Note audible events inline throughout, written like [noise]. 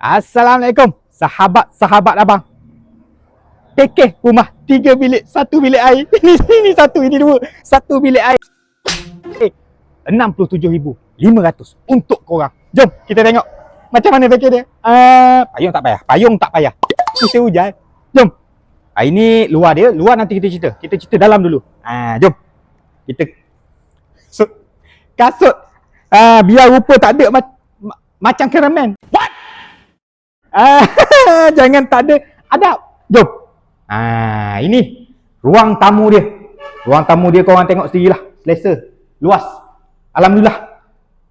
Assalamualaikum sahabat-sahabat abang. Kekeh rumah tiga bilik, satu bilik air. [laughs] Ini ini satu, ini dua. Satu bilik air. Eh, 67,500 untuk korang. Jom kita tengok macam mana package dia. Uh, payung tak payah, payung tak payah. Musim hujan. Jom. Ah, ini luar dia, luar nanti kita cerita. Kita cerita dalam dulu. Ah, jom. Kita so, kasut. Ah, biar rupa tak ada ma- ma- macam keramen. What? Ah, [laughs] jangan tak ada adab. Jom. Ah, ini ruang tamu dia. Ruang tamu dia korang tengok sendirilah. Selesa. Luas. Alhamdulillah.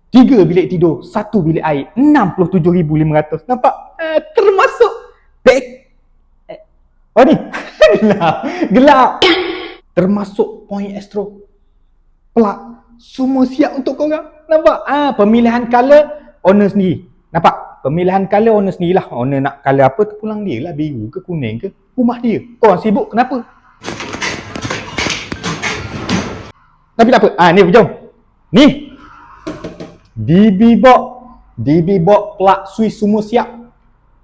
Tiga bilik tidur, satu bilik air, 67,500. Nampak? Eh, termasuk. Eh, oh ni. gelap. [laughs] Gelap. Termasuk point astro. Pelak. Semua siap untuk korang. Nampak? Ah, pemilihan color owner sendiri. Nampak? Pemilihan color owner sendirilah. Owner nak color apa terpulang dia lah. Biru ke kuning ke. Rumah dia. Korang sibuk kenapa? Tapi tak apa. Ah, ni jom. Ni. DB box. DB box plug switch semua siap.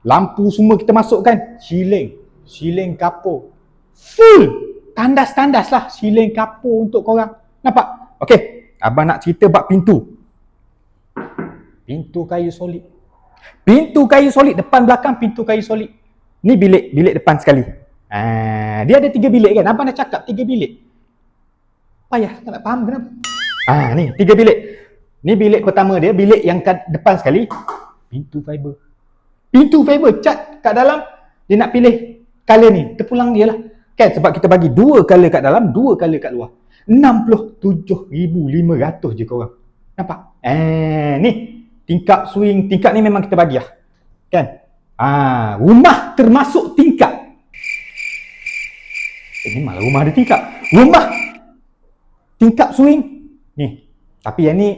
Lampu semua kita masukkan. Siling. Siling kapur. Full. Tandas-tandas lah siling kapur untuk korang. Nampak? Okey. Abang nak cerita bab pintu. Pintu kayu solid. Pintu kayu solid. Depan belakang pintu kayu solid. Ni bilik bilik depan sekali. Ah, dia ada tiga bilik kan? Abang dah cakap tiga bilik. Payah tak nak faham kenapa. Ah, ni tiga bilik. Ni bilik pertama dia, bilik yang kat depan sekali pintu fiber. Pintu fiber cat kat dalam dia nak pilih color ni, terpulang dia lah. Kan sebab kita bagi dua color kat dalam, dua color kat luar. 67,500 je korang. Nampak? Eh, ni tingkap swing, tingkap ni memang kita bagi lah. Kan? Ah, rumah termasuk tingkap. Eh, memanglah rumah ada tingkap. Rumah tingkap swing. Ni. Tapi yang ni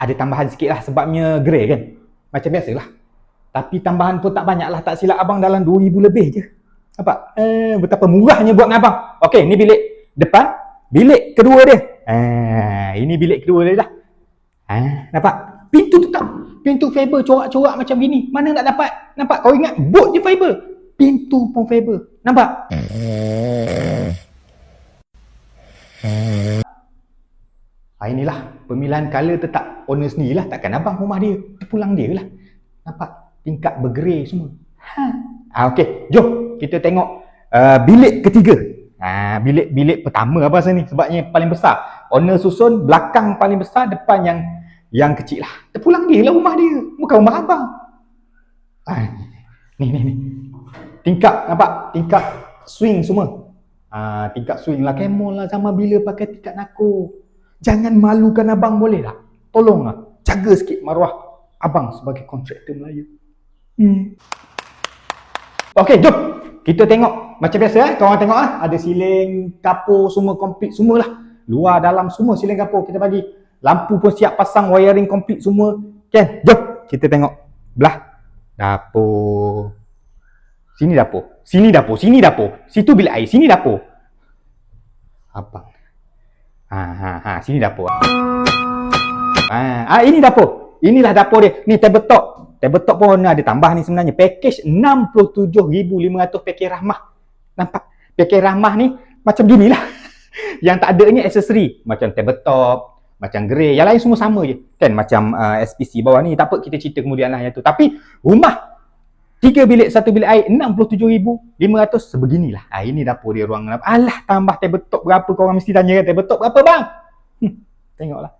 ada tambahan sikit lah sebabnya grey kan. Macam biasa lah. Tapi tambahan pun tak banyak lah. Tak silap abang dalam 2000 lebih je. Nampak? Eh, betapa murahnya buat dengan abang. Okey, ni bilik depan. Bilik kedua dia. Ah, ini bilik kedua dia dah. Ah, nampak? Pintu tetap. Pintu fiber corak-corak macam gini. Mana nak dapat? Nampak? Kau ingat boat je fiber. Pintu pun fiber. Nampak? Ah, inilah pemilihan color tetap owner sendirilah takkan abang rumah dia terpulang dia lah nampak tingkat bergerai semua ha. ah, okey jom kita tengok uh, bilik ketiga ah, bilik bilik pertama apa rasa ni sebabnya paling besar owner susun belakang paling besar depan yang yang kecil lah terpulang dia lah rumah dia bukan rumah abang ah, ni ni ni tingkap nampak tingkap swing semua ah, tingkap swing lah camel lah sama bila pakai tingkap nako Jangan malukan abang boleh tak? Tolonglah jaga sikit maruah abang sebagai kontraktor Melayu. Hmm. Okey, jom. Kita tengok macam biasa eh. Korang tengok ah, ada siling, kapur semua komplit semualah. Luar dalam semua siling kapur kita bagi. Lampu pun siap pasang, wiring komplit semua. Kan? Jom kita tengok belah dapur. Sini dapur. Sini dapur, sini dapur. Situ bilik air, sini dapur. Abang Ha, ha, ha. Sini dapur. Ha, ah, ini dapur. Inilah dapur dia. Ni tabletop. Tabletop pun ada tambah ni sebenarnya. Package 67,500 package rahmah. Nampak? Package rahmah ni macam gini lah. [laughs] Yang tak adanya aksesori. Macam tabletop, macam grey. Yang lain semua sama je. Kan macam uh, SPC bawah ni. Tak apa kita cerita kemudian lah yang tu. Tapi rumah Tiga bilik, satu bilik air, 67,500 sebeginilah. Ah, ini dapur dia ruang. Alah, tambah tabletop berapa korang mesti tanya kan tabletop berapa bang? Hmm, tengoklah.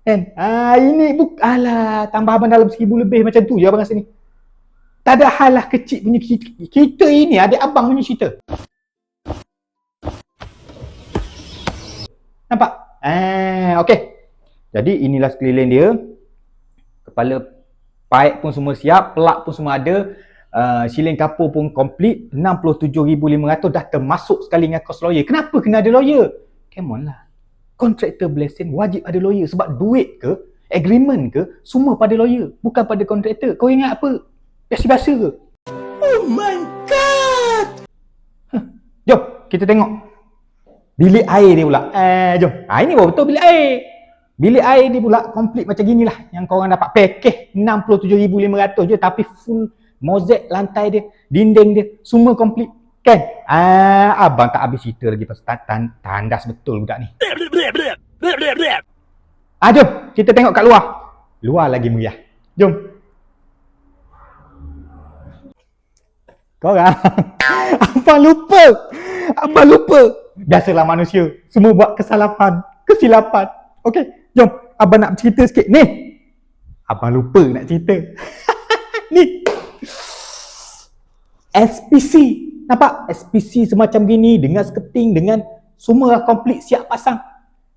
Kan? Ah, ini buk alah, tambah abang dalam seribu lebih macam tu je abang ni. Tak ada hal lah kecil punya kita, kita ini ada abang punya cerita. Nampak? Ah, okey. Jadi inilah sekeliling dia. Kepala pipe pun semua siap, pelak pun semua ada. Uh, siling kapur pun komplit 67,500 dah termasuk sekali dengan kos lawyer. Kenapa kena ada lawyer? Come on lah. Contractor blessing wajib ada lawyer sebab duit ke, agreement ke, semua pada lawyer. Bukan pada contractor. Kau ingat apa? Biasa-biasa ke? Oh my god! Huh. Jom, kita tengok. Bilik air dia pula. Eh, jom. Ha, ini baru betul bilik air. Bilik air dia pula komplit macam gini lah. Yang korang dapat package 67,500 je tapi full mozaik lantai dia, dinding dia, semua komplit. Kan? Ah, abang tak habis cerita lagi pasal tan- tan- tandas betul budak ni. Ah, jom kita tengok kat luar. Luar lagi meriah. Jom. Korang. [laughs] Abang lupa. Abang lupa. Biasalah manusia. Semua buat kesalahan. Kesilapan. Okey, jom. Abang nak cerita sikit. Ni. Abang lupa nak cerita. [laughs] ni. SPC. Nampak? SPC semacam gini dengan sketing, dengan semua komplit siap pasang.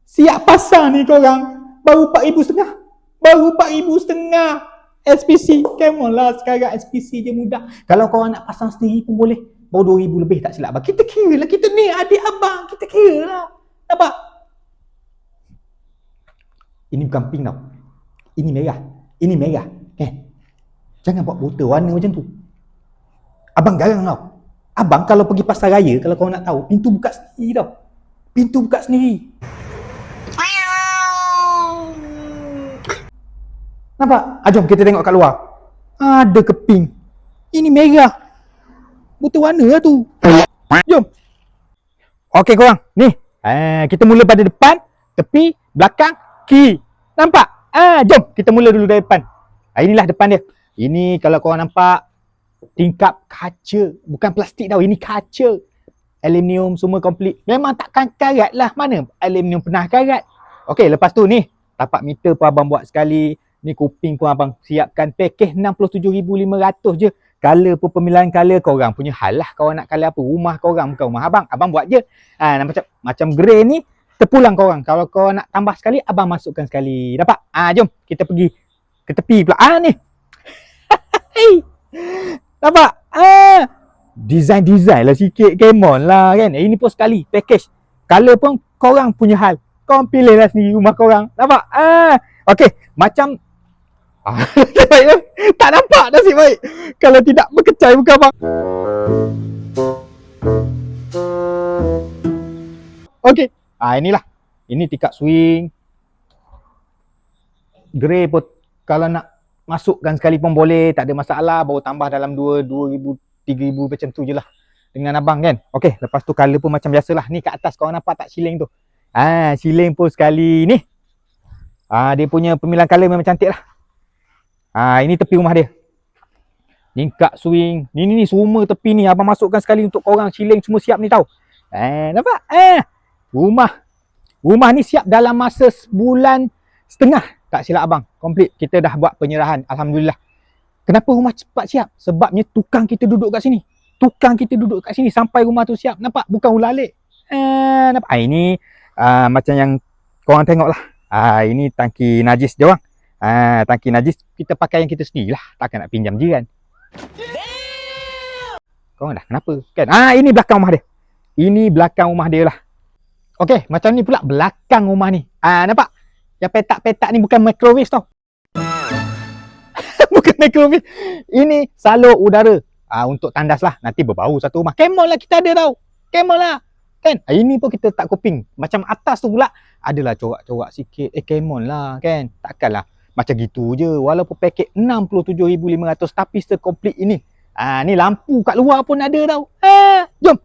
Siap pasang ni korang. Baru 4,500. Baru 4,500. SPC. Come on lah sekarang SPC je mudah. Kalau korang nak pasang sendiri pun boleh. Baru 2,000 lebih tak silap abang. Kita kira lah. Kita ni adik abang. Kita kira lah. Nampak? Ini bukan pink tau. Ini merah. Ini merah. Eh. Jangan buat buta warna macam tu. Abang garang tau. Abang kalau pergi pasar raya, kalau kau nak tahu, pintu buka sendiri tau. Pintu buka sendiri. Nampak? Ah, jom kita tengok kat luar. Ada keping. Ini merah. Buta warna lah tu. Jom. Okey korang. Ni. Ah, kita mula pada depan, tepi, belakang, kiri. Nampak? Ah, jom kita mula dulu dari depan. Ah, inilah depan dia. Ini kalau korang nampak tingkap kaca. Bukan plastik tau. Ini kaca. Aluminium semua komplit. Memang takkan karat lah. Mana aluminium pernah karat. Okey, lepas tu ni. Tapak meter pun abang buat sekali. Ni kuping pun abang siapkan. Package 67,500 je. Color pemilihan color korang punya hal lah. Korang nak color apa. Rumah korang bukan rumah abang. Abang buat je. Ha, macam macam grey ni. Terpulang korang. Kalau kau nak tambah sekali, abang masukkan sekali. Dapat? Ah, jom kita pergi ke tepi pula. Ah ni. [laughs] Nampak? Ah. Design-design lah sikit. Come on lah kan. Eh, ini pun sekali. Package. Color pun korang punya hal. Korang pilih lah sendiri rumah korang. Nampak? [laughs] Ah. Okay. Macam. Ah. Tak nampak nasib baik. Kalau tidak berkecai muka abang. Okay. Ah, inilah. Ini tingkat swing. Grey pun kalau nak masukkan sekali pun boleh, tak ada masalah, baru tambah dalam 2 2000 3000 macam tu je lah dengan abang kan. Okey, lepas tu color pun macam biasalah. Ni kat atas kau nampak tak siling tu. Ah, siling pun sekali ni. Ah, dia punya pemilihan color memang cantik lah. Ah, ini tepi rumah dia. Tingkat swing. Ni ni ni semua tepi ni abang masukkan sekali untuk korang siling semua siap ni tau. Eh, nampak? Eh, rumah. Rumah ni siap dalam masa sebulan setengah. Tak silap abang. Komplit. Kita dah buat penyerahan. Alhamdulillah. Kenapa rumah cepat siap? Sebabnya tukang kita duduk kat sini. Tukang kita duduk kat sini sampai rumah tu siap. Nampak? Bukan ular alik. Eh, nampak? Ah, ini uh, macam yang korang tengok lah. Ah, ini tangki najis dia orang. Ah, tangki najis kita pakai yang kita sendiri lah. Takkan nak pinjam jiran. Korang dah kenapa? Kan? Ah, ini belakang rumah dia. Ini belakang rumah dia lah. Okey, macam ni pula belakang rumah ni. Ah, nampak? Yang petak-petak ni bukan microwave tau. [laughs] bukan microwave. Ini salur udara. Ah, untuk tandas lah. Nanti berbau satu rumah. Camel lah kita ada tau. Camel lah. Kan? Ah, ini pun kita tak kuping. Macam atas tu pula. Adalah corak-corak sikit. Eh, camel lah kan. Takkanlah macam gitu je. Walaupun paket 67,500 tapi sekomplit ini. Ah, ni lampu kat luar pun ada tau. Ah, jom.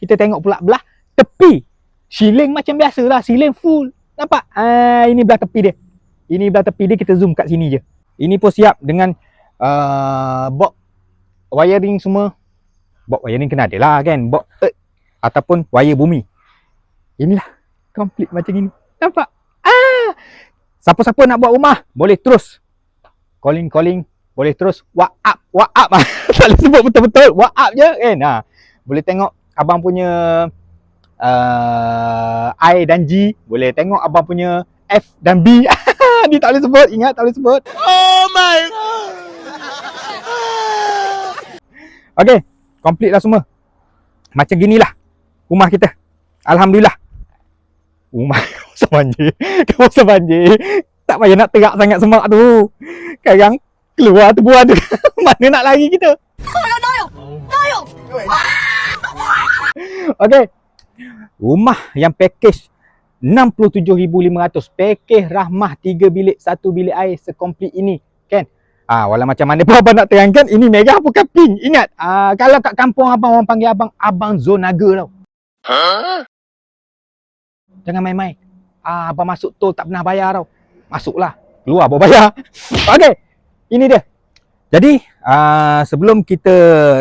Kita tengok pula belah tepi. Siling macam biasa lah. Siling full. Nampak? Ah, ini belah tepi dia. Ini belah tepi dia kita zoom kat sini je. Ini pun siap dengan uh, box wiring semua. Box wiring kena ada lah kan. Box earth ataupun wire bumi. Inilah komplit macam ini. Nampak? Siapa-siapa nak buat rumah, boleh terus. Calling-calling, boleh terus WhatsApp, WhatsApp. [laughs] tak boleh sebut betul-betul, WhatsApp je kan. Ha. Boleh tengok abang punya uh, I dan G. Boleh tengok abang punya F dan B. [laughs] Ni tak boleh sebut, ingat tak boleh sebut. Oh my god! Okey, komplit lah semua. Macam ginilah rumah kita. Alhamdulillah. Rumah [laughs] kawasan banjir. [laughs] Kawasan banjir. Tak payah nak terak sangat semak tu. Sekarang keluar tu buah tu. [laughs] Mana nak lari kita? [laughs] Okey. Rumah yang package 67,500 pakej rahmah 3 bilik 1 bilik air sekomplit ini kan Ah, walau macam mana pun abang nak terangkan ini merah bukan pink. Ingat, ah, kalau kat kampung abang orang panggil abang abang zonaga tau. Jangan main-main. Ah, abang masuk tol tak pernah bayar tau. Masuklah. Keluar baru bayar. [laughs] Okey. Ini dia. Jadi, ah, sebelum kita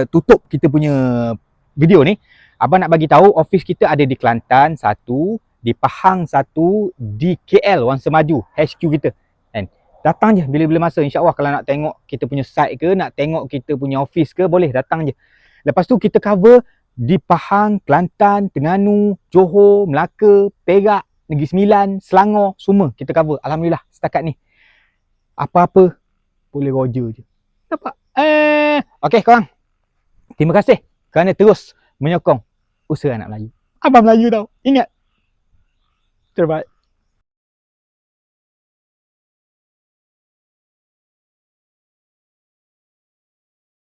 tutup kita punya video ni, abang nak bagi tahu office kita ada di Kelantan satu, di Pahang satu, di KL Wangsa Maju HQ kita. Kan? Datang je bila-bila masa insya-Allah kalau nak tengok kita punya site ke, nak tengok kita punya office ke, boleh datang je. Lepas tu kita cover di Pahang, Kelantan, Terengganu, Johor, Melaka, Perak, Negeri Sembilan, Selangor, semua kita cover. Alhamdulillah setakat ni. Apa-apa boleh roger je. Nampak? Eh, okey korang. Terima kasih kerana terus menyokong usaha anak Melayu. Abang Melayu tau. Ingat. Terbaik.